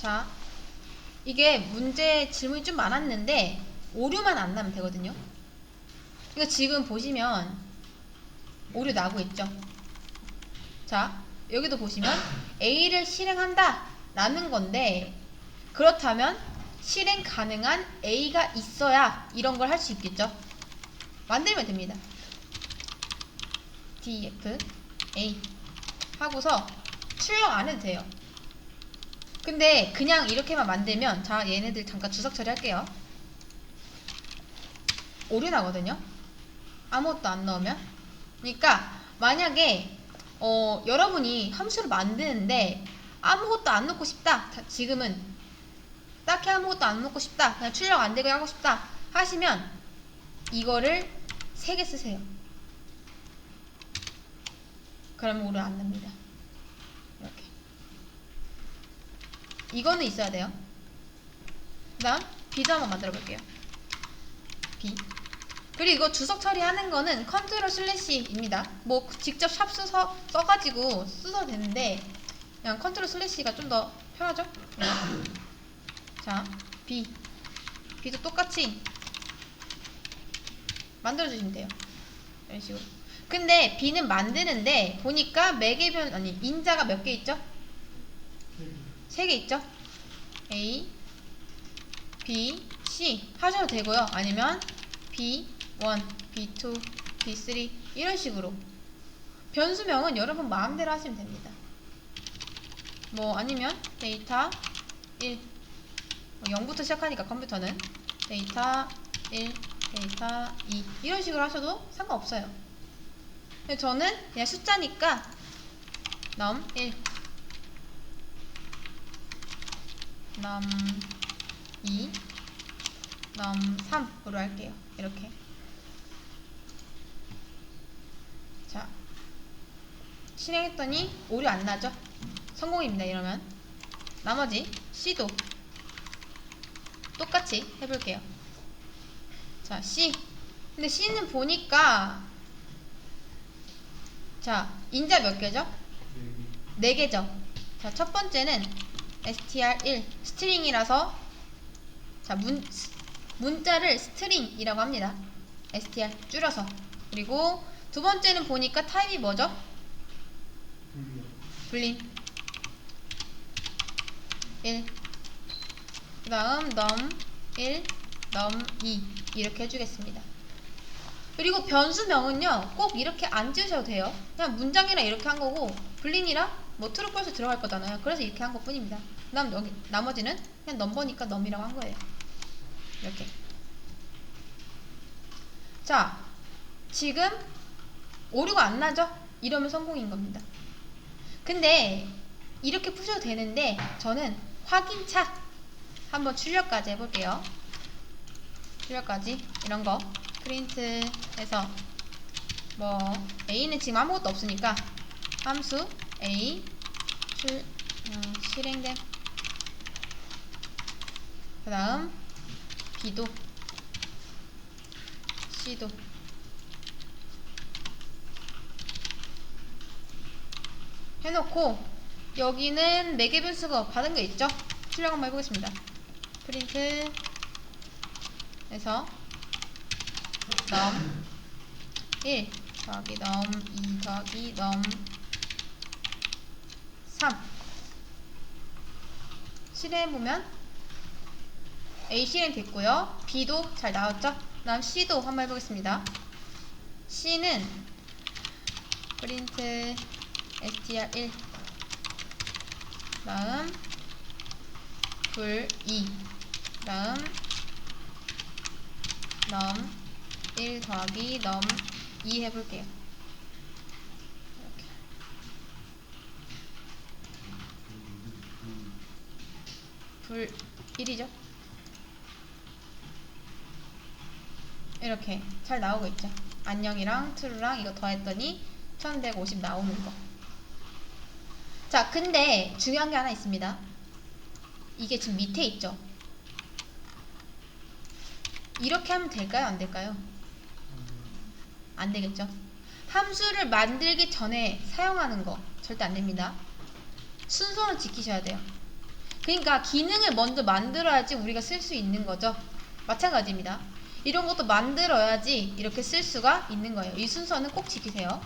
자, 이게 문제 질문이 좀 많았는데 오류만 안 나면 되거든요. 이거 지금 보시면 오류 나고 있죠. 자, 여기도 보시면 A를 실행한다 라는 건데 그렇다면 실행 가능한 A가 있어야 이런 걸 할 수 있겠죠. 만들면 됩니다. df a 하고서 출력 안 해도 돼요. 근데 그냥 이렇게만 만들면 자 얘네들 잠깐 주석 처리할게요. 오류 나거든요. 아무것도 안 넣으면. 그러니까 만약에 어, 여러분이 함수를 만드는데 아무것도 안 넣고 싶다. 자, 지금은 딱히 아무것도 안 넣고 싶다. 그냥 출력 안 되게 하고 싶다. 하시면 이거를 세개 쓰세요. 그러면 오류 안 납니다. 이렇게. 이거는 있어야 돼요. 그 다음 B도 한번 만들어 볼게요. B. 그리고 이거 주석 처리하는 거는 컨트롤 슬래시입니다. 뭐 직접 샵 써서 써가지고 쓰셔도 되는데 그냥 컨트롤 슬래시가 좀 더 편하죠? 네. 자, B. B도 똑같이 만들어주시면 돼요. 이런 식으로. 근데 B는 만드는데 보니까 매개변 아니 인자가 몇 개 있죠? 세 개 있죠? A, B, C 하셔도 되고요. 아니면 B1, B2, B3 이런 식으로 변수명은 여러분 마음대로 하시면 됩니다. 뭐 아니면 데이터 1 0부터 시작하니까 컴퓨터는 데이터 1, 데이터 2 이런 식으로 하셔도 상관없어요. 저는 그냥 숫자니까 넘 1, 넘 2, 넘 3으로 할게요. 이렇게. 자, 실행했더니 오류 안 나죠? 성공입니다. 이러면 나머지 C도 똑같이 해볼게요. 자, C. 근데 C는 보니까 자, 인자 몇 개죠? 네 개죠. 자, 첫 번째는 str1 스트링이라서 자, 문 문자를 스트링이라고 합니다. str 줄여서. 그리고 두 번째는 보니까 타입이 뭐죠? 불림 1 그 다음 넘 1, 넘 2 이렇게 해주겠습니다. 그리고 변수명은요 꼭 이렇게 안 지으셔도 돼요. 그냥 문장이라 이렇게 한 거고 불린이라 뭐 트루 펄스 들어갈 거잖아요. 그래서 이렇게 한 것 뿐입니다. 그 다음 여기 나머지는 그냥 넘버니까 넘이라고 한 거예요. 이렇게. 자, 지금 오류가 안 나죠? 이러면 성공인 겁니다. 근데 이렇게 푸셔도 되는데 저는 확인차 한번 출력까지 해볼게요. 출력까지 이런 거 프린트해서 뭐 a는 지금 아무것도 없으니까 함수 a 출 음, 실행됨 그 다음 b도 c도 해놓고 여기는 매개 변수가 받은 게 있죠? 출력 한번 해보겠습니다. 프린트 해서 넘 1 더하기 넘 2 더하기 넘3 실행해보면 A 실행 됐고요. B도 잘 나왔죠? 그 다음 C도 한번 해보겠습니다. C는 프린트 str1 다음 불2 다음 넘 1 더하기 넘 2 해볼게요. 불 1이죠? 이렇게 잘 나오고 있죠? 안녕이랑 true랑 이거 더했더니 1150 나오는 거. 자, 근데 중요한 게 하나 있습니다. 이게 지금 밑에 있죠? 이렇게 하면 될까요? 안 될까요? 안 되겠죠? 함수를 만들기 전에 사용하는 거 절대 안 됩니다. 순서는 지키셔야 돼요. 그러니까 기능을 먼저 만들어야지 우리가 쓸 수 있는 거죠. 마찬가지입니다. 이런 것도 만들어야지 이렇게 쓸 수가 있는 거예요. 이 순서는 꼭 지키세요.